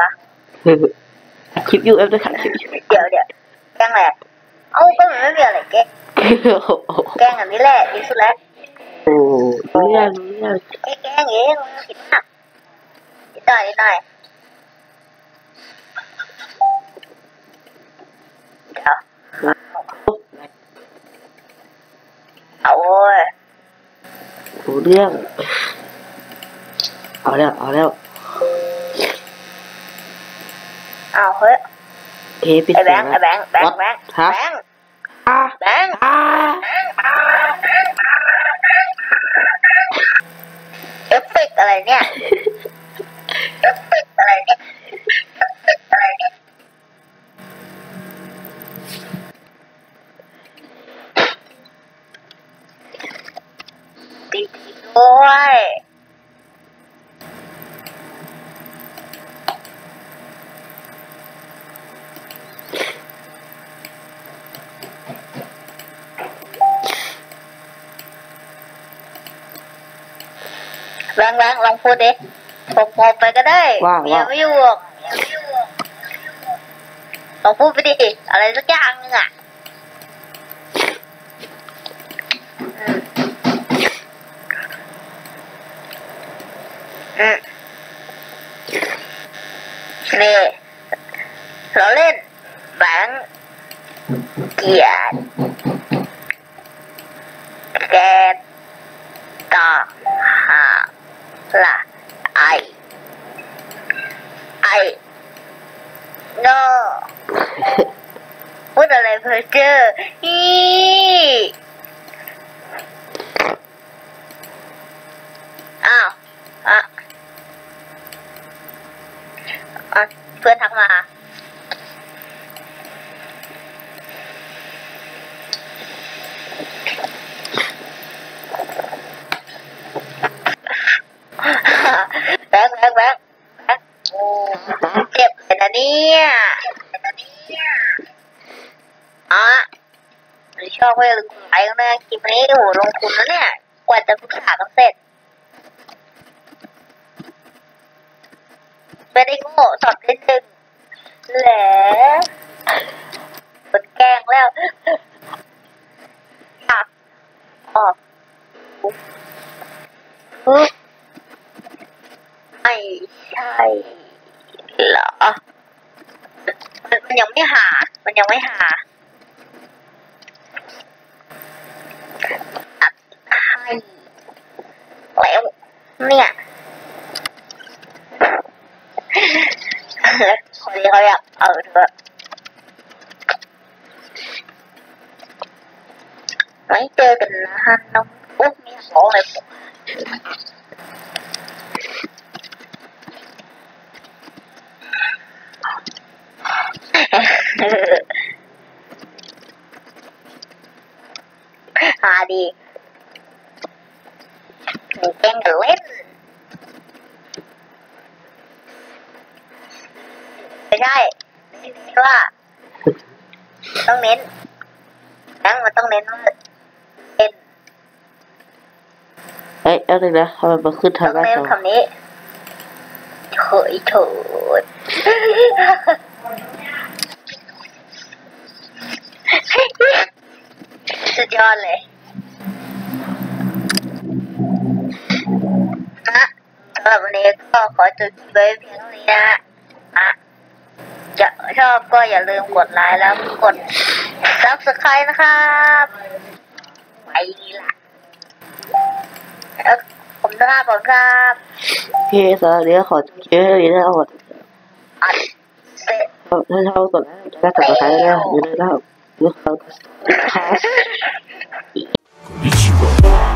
วะคลิปยูเอฟด้วยค่ะคลิปอยู่เดี๋ยวเดี๋ยวแกล้งอะไรอะเอ้าก็มันไม่มีอะไรแกล้งโอ้โหแกล้งอันนี้แหละดีสุดแล้วโอ้รู้เรื่องรู้เรื่องแกล้งแกล้งเองมันผิดมากนิดหน่อยนิดหน่อยเดี๋ยวเอาโว้ยรู้เรื่องเอาแล้วเอาแล้ว อาเฮ้ยเฮ้ปิดไอ้แบเสียงงค์ไอ้แบงค์แบงค์แบงค์ฮะแบงค์อ่าแบงค์อ่าเอฟเฟกต์อะไรเนี่ยเอฟเฟกต์อะไรเนี่ยเอฟเฟกต์อะไรเนี่ยดีด้วย แบงค์แบงค์ลองพูดดิผมพอไปก็ได้ว่าเมียว่าไม่อยู่หรอกเมียไม่อยู่หรอกลองพูดไปดิอะไรสักอย่างนึงอะอืมอืมนี่เราเล่นแบงค์เกียรติแกต่อหาละไอ ไอโนพูดอะไรเพอเจอร์อีอ้าวอะอะเพื่อนทักมาแบงค์แบงค์แบงค์แบงค์โอ้เจ็บ เนี่ยเจ็บเลยนะเนี่ยอะชอบไปลืมไลค์นะคลิปนี้โหลงทุนนะเนี่ย กว่าจะศึกษากันเสร็จไม่ได้โง่สอบได้หนึ่งแหละคนแกงแล้วอะออปุ๊บปุ๊บไม่ใช่เหรอ มันมันยังไม่หา มัน ยังไม่หาอัดให้แล้วเนี่ยคนนี้เขาอยากเอาเถอะไม่เจอกันนะฮะน้องอุ๊ยมีสองเลย หาดีมีแกล้งกันเล่นไม่ใช่ไม่ว่า ต้องเน้นแบงค์มันต้องเน้นว่าเน้นเฮ้ยเอาเลยนะทำไมมันขึ้นต้ทาองงหน้าเน้นจอคำนี้เฉยเฉยสุดยอดเลยนะสำห รับวันนี้ก็ขอจบคลิปไว้เพียงเท่านี้นะอะจะชอบก็อย่าลืมกดไลค์แล้วกด subscribe นะครับไปดีละแล้วผมจะลาก่อนครับโอเคสำหรับวันนี้ก็ขอจบคลิปเท่านี้นะครับอัดเสร็จถ้าชอบกดไลค์กดติดตามกันด้วยนะครับอย่าลืมนะครับ Konnichiwa.